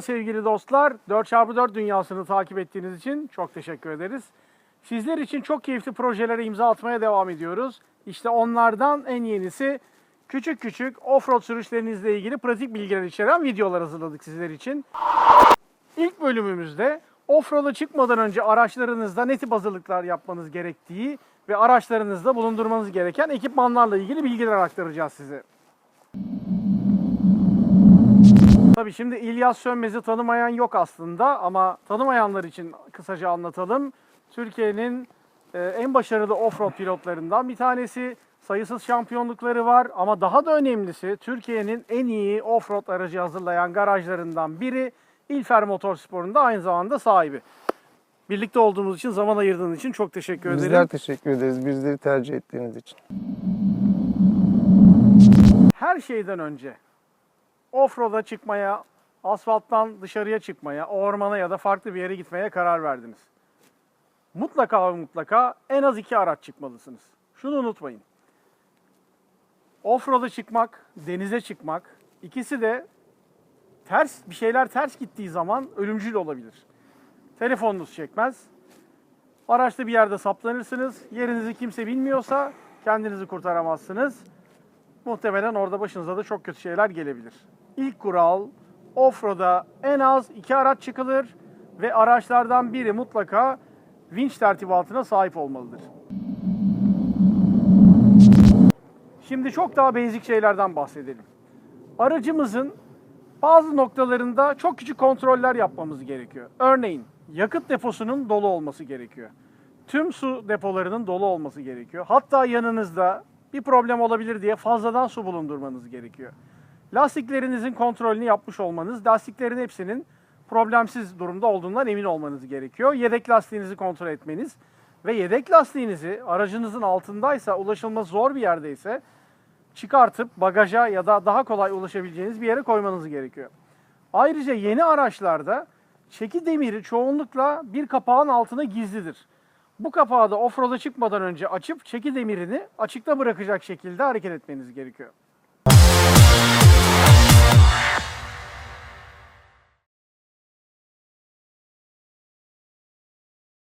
sevgili dostlar. 4x4 dünyasını takip ettiğiniz için çok teşekkür ederiz. Sizler için çok keyifli projelere imza atmaya devam ediyoruz. İşte onlardan en yenisi küçük küçük offroad sürüşlerinizle ilgili pratik bilgiler içeren videolar hazırladık sizler için. İlk bölümümüzde offroad'a çıkmadan önce araçlarınızda ne tip hazırlıklar yapmanız gerektiği ve araçlarınızda bulundurmanız gereken ekipmanlarla ilgili bilgiler aktaracağız size. Tabii şimdi İlyas Sönmez'i tanımayan yok aslında ama tanımayanlar için kısaca anlatalım. Türkiye'nin e, en başarılı offroad pilotlarından bir tanesi. Sayısız şampiyonlukları var ama daha da önemlisi Türkiye'nin en iyi offroad aracı hazırlayan garajlarından biri. İlfer Motorspor'un da aynı zamanda sahibi. Birlikte olduğumuz için, zaman ayırdığın için çok teşekkür ederim. Bizler teşekkür ederiz bizleri tercih ettiğiniz için. her şeyden önce offroad'a çıkmaya, asfalttan dışarıya çıkmaya, ormana ya da farklı bir yere gitmeye karar verdiniz. Mutlaka ve mutlaka en az iki araç çıkmalısınız. Şunu unutmayın. Offroad'a çıkmak, denize çıkmak, ikisi de ters bir şeyler ters gittiği zaman ölümcül olabilir. Telefonunuz çekmez. Araçta bir yerde saplanırsınız. Yerinizi kimse bilmiyorsa kendinizi kurtaramazsınız muhtemelen orada başınıza da çok kötü şeyler gelebilir. İlk kural offroad'a en az iki araç çıkılır ve araçlardan biri mutlaka vinç tertibatına sahip olmalıdır. Şimdi çok daha basic şeylerden bahsedelim. Aracımızın bazı noktalarında çok küçük kontroller yapmamız gerekiyor. Örneğin yakıt deposunun dolu olması gerekiyor. Tüm su depolarının dolu olması gerekiyor. Hatta yanınızda bir problem olabilir diye fazladan su bulundurmanız gerekiyor. Lastiklerinizin kontrolünü yapmış olmanız, lastiklerin hepsinin problemsiz durumda olduğundan emin olmanız gerekiyor. Yedek lastiğinizi kontrol etmeniz ve yedek lastiğinizi aracınızın altındaysa, ulaşılması zor bir yerdeyse çıkartıp bagaja ya da daha kolay ulaşabileceğiniz bir yere koymanız gerekiyor. Ayrıca yeni araçlarda çeki demiri çoğunlukla bir kapağın altına gizlidir. Bu kapağı da offroad'a çıkmadan önce açıp çeki demirini açıkta bırakacak şekilde hareket etmeniz gerekiyor. Yeah.